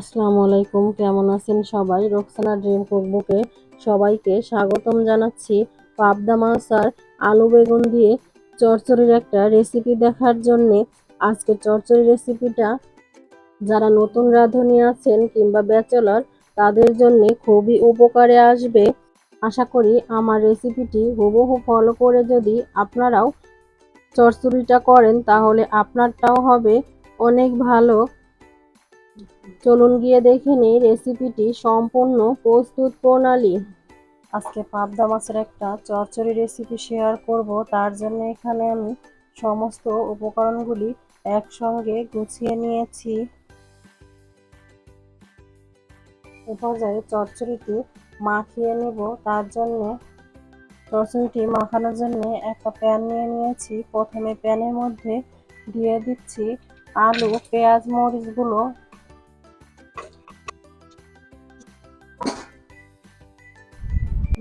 আসসালামু আলাইকুম, কেমন আছেন সবাই? রোকসানা ড্রিম কুকবুকে সবাইকে স্বাগতম জানাচ্ছি। পাবদা মাছ আর আলু বেগুন দিয়ে চচ্চড়ির একটা রেসিপি দেখার জন্যে। আজকে চচ্চড়ি রেসিপিটা যারা নতুন রাঁধুনি আছেন কিংবা ব্যাচেলর, তাদের জন্য খুবই উপকারে আসবে। আশা করি আমার রেসিপিটি হুবহু ফলো করে যদি আপনারাও চচ্চড়িটা করেন, তাহলে আপনারটাও হবে অনেক ভালো। চলুন গিয়ে দেখে নিই রেসিপিটি সম্পূর্ণ প্রস্তুত প্রণালী। আজকে পাবদা মাছের একটা চচ্চড়ি রেসিপি শেয়ার করব। তার জন্য এখানে আমি সমস্ত উপকরণগুলি একসঙ্গে গুছিয়ে নিয়েছি। এ পর্যায়ে মাখিয়ে নেব। তার জন্য চচ্চড়িটি মাখানোর জন্য একটা প্যান নিয়ে নিয়েছি। প্রথমে প্যানের মধ্যে দিয়ে দিচ্ছি আলু, পেঁয়াজ, মরিচগুলো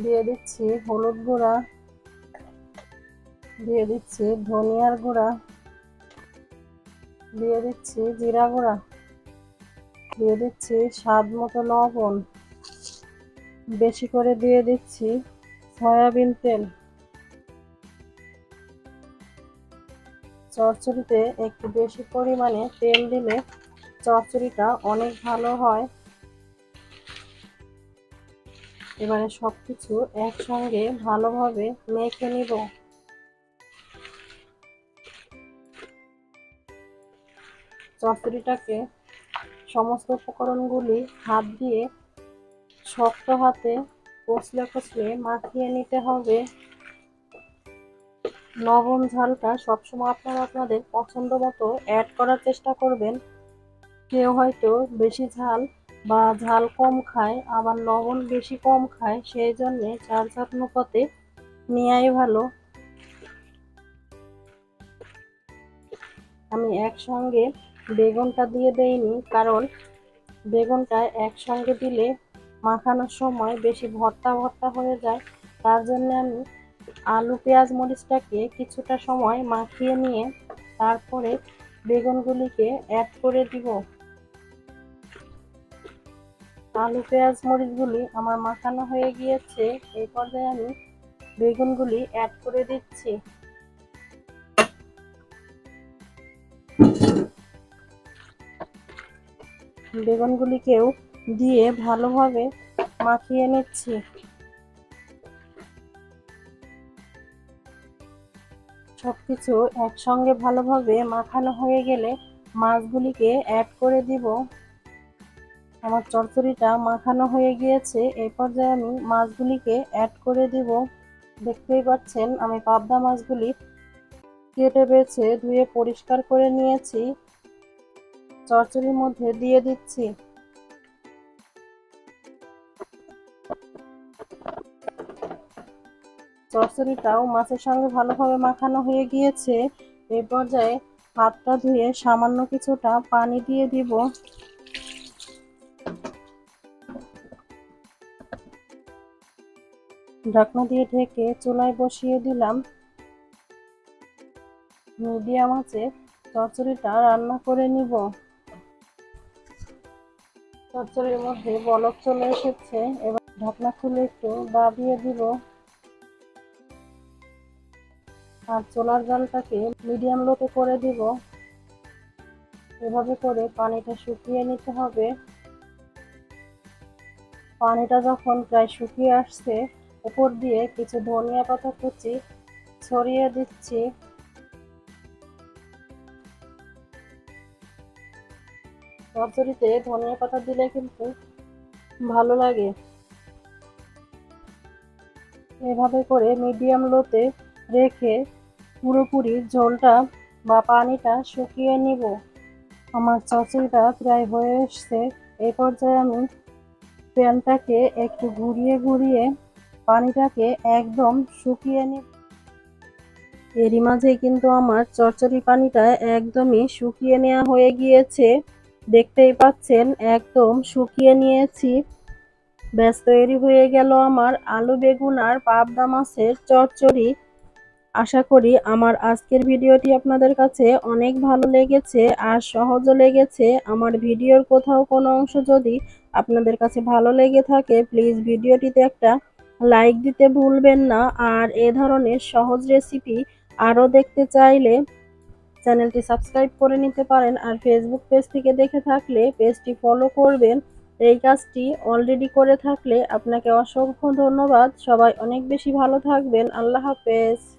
দিয়ে দিচ্ছি হলুদ গুঁড়া, দিয়ে দিচ্ছি ধনিয়ার গুঁড়া, দিয়ে দিচ্ছি জিরা গুঁড়া, দিয়ে দিচ্ছি স্বাদ মতো লবণ, বেশি করে দিয়ে দিচ্ছি সয়াবিন তেল। চচ্চড়িতে একটু বেশি পরিমাণে তেল দিলে চচ্চড়িটা অনেক ভালো হয়। এবারে সব কিছু একসঙ্গে ভালোভাবে মেখে নিব। চচ্চড়িটাকে সমস্ত উপকরণগুলি হাত দিয়ে শক্ত হাতে কষলে কষলে মাখিয়ে নিতে হবে। লবণ ঝালটা সবসময় আপনারা আপনাদের পছন্দ মতো অ্যাড করার চেষ্টা করবেন। কেউ হয়তো বেশি ঝাল বা ঝাল কম খায়, আবার লবণ বেশি কম খায়, সেই জন্যে চার চার অনুপাতে নেওয়াই ভালো। আমি একসঙ্গে বেগুনটা দিয়ে দেইনি, কারণ বেগুনটা একসঙ্গে দিলে মাখানোর সময় বেশি ভর্তা ভর্তা হয়ে যায়। তার জন্য আমি আলু, পেঁয়াজ, মরিচটাকে কিছুটা সময় মাখিয়ে নিয়ে তারপরে বেগুনগুলিকে অ্যাড করে দিব। আলু, পেঁয়াজ, মরিচগুলি আমার মাখানো হয়ে গিয়েছে। এই পর্যায়ে আমি বেগুনগুলি অ্যাড করে দিচ্ছি। বেগুনগুলিকেও দিয়ে ভালোভাবে মাখিয়ে নিচ্ছি। সবকিছু একসঙ্গে ভালোভাবে মাখানো হয়ে গেলে মাছগুলিকে অ্যাড করে দিব। আমার চচ্চড়িটা মাখানো হয়ে গিয়েছে, এই পর্যায়ে আমি মাছগুলিকে অ্যাড করে দিব। দেখতেই পাচ্ছেন, আমি পাবদা মাছগুলি কেটে বেছে ধুয়ে পরিষ্কার করে নিয়েছি। চচ্চড়ির মধ্যে দিয়ে দিচ্ছি। চচ্চড়িটাও মাছের সঙ্গে ভালোভাবে মাখানো হয়ে গিয়েছে। এই পর্যায়ে হাতটা ধুয়ে সামান্য কিছুটা পানি দিয়ে দিব। ঢাকনা দিয়ে ঢেকে চুলায় বসিয়ে দিলাম। মিডিয়াম আছে চচ্চড়িটা রান্না করে নিব। চচ্চড়ির মধ্যে বলক চলে এসেছে। এবার ঢাকনা খুলে একটু দাবিয়ে দিব। আর চোলার জলটাকে মিডিয়াম লোতে করে দিব। এভাবে করে পানিটা শুকিয়ে নিতে হবে। পানিটা যখন প্রায় শুকিয়ে আসছে উপর দিয়ে কিছু ধনিয়া পাতা কুচি ছড়িয়ে দিচ্ছি। চচ্চড়িতে ধনিয়া পাতা দিলে কিন্তু ভালো লাগে। এভাবে করে মিডিয়াম লোতে রেখে পুরোপুরি ঝোলটা বা পানিটা শুকিয়ে নিব। আমার চচড়িটা প্রায় হয়ে এসছে। এই পর্যায়ে আমি প্যানটাকে একটু ঘুরিয়ে ঘুরিয়ে পানিটাকে একদম শুকিয়ে নিব এরই মাঝে কিন্তু আমার চচ্চড়ি পানিটা একদমই শুকিয়ে নেওয়া হয়ে গিয়েছে। দেখতেই পাচ্ছেন, একদম শুকিয়ে নিয়েছি। ব্যাস, তৈরি হয়ে গেল আমার আলু বেগুন আর পাবদা মাছের চচ্চড়ি আশা করি আমার আজকের ভিডিওটি আপনাদের কাছে অনেক ভালো লেগেছে আর সহজও লেগেছে। আমার ভিডিওর কোথাও কোনো অংশ যদি আপনাদের কাছে ভালো লেগে থাকে প্লিজ ভিডিওটিতে একটা লাইক দিতে ভুলবেন না। আর এ ধরনের সহজ রেসিপি আরও দেখতে চাইলে চ্যানেলটি সাবস্ক্রাইব করে নিতে পারেন। আর ফেসবুক পেজ থেকে দেখে থাকলে পেজটি ফলো করবেন। এই কাজটি অলরেডি করে থাকলে আপনাকে অসংখ্য ধন্যবাদ। সবাই অনেক বেশি ভালো থাকবেন। আল্লাহ হাফেজ।